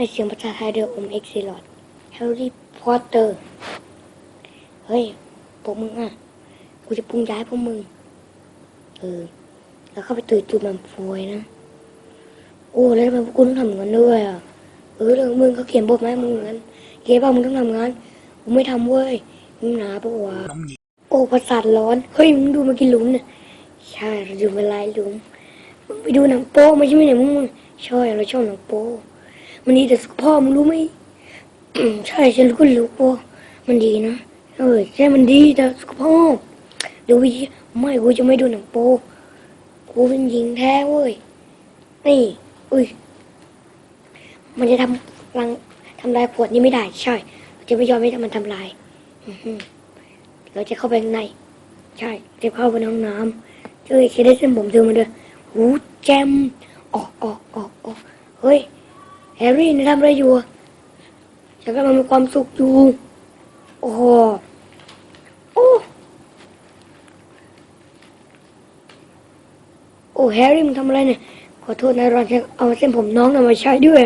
ให้เสียงภาษาไทยเดออมเอ็กซิลอดแฮร์รี่พอตเตอร์ เฮ้ยพวกมึงอะ กูจะปรุงย้ายพวกมึง เออ แล้วเข้าไปตื่นจุดมันฟวยนะ โอ้แล้วทำไมพวกกูต้องทำอย่างนั้นด้วยอะ เออเรื่องมึงเขาเขียนบทมาให้มึงอย่างนั้นเขียนว่ามึงต้องทำงานกูไม่ทำเว้ย มึงหนาปะวะโอ้ประสาทร้อน เฮ้ยมึงดูมากี่หลุมเนี่ยใช่เราดูมาหลายหลุม มึงไปดูหนังโป๊ไม่ใช่ไหมเนี่ยมึงมึงใช่เราชอบหนังโป๊ มันดีแต่สุขภาพมึงรู้ไหมใช่ฉันรู้ก็รู้ว่ามันดีนะเออใช่มันดีแต่สุขภาพดูวิไม่กูจะไม่ดูหนังโป๊กูเป็นหญิงแท้เว้ยนี่อุ้ยมันจะทำรังทำลายขวดนี้ไม่ได้ ใช่เราจะไม่ยอมให้มันทำลายเราจะเข้าไปข้างใน ใช่จะเข้าไปในห้องน้ำเอ้ยเคได้เส้นผมเธอมาด้วยหูแจมออกออกออกออกเฮ้ย แฮร์รี่นี่ทำอะไรอยู่ฉันกำลังมีความสุขอยู่ โอ้โหโอ้โอ้แฮร์รี่มึงทำอะไรเนี่ย ขอโทษนะรอนฉันเอาเส้นผมน้องน่ะมาใช้ด้วย